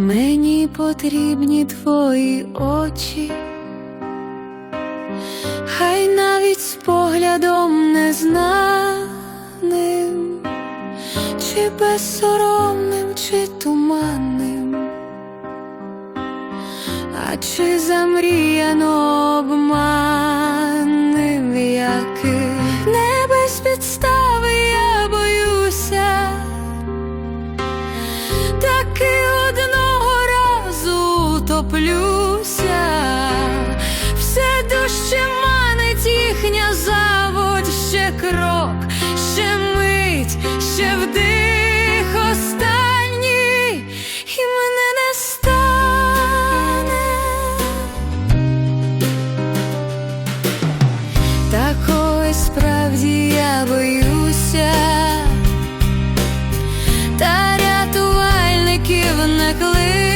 Мені потрібні твої очі, хай навіть з поглядом незнаним, чи безсоромним, чи туманним, а чи замріяно обманним, дивлюся, все дужче манить їхня заводь, ще крок, ще мить, ще вдих останній, і мене не стане. Такої справді я боюся. Та рятувальників не кличу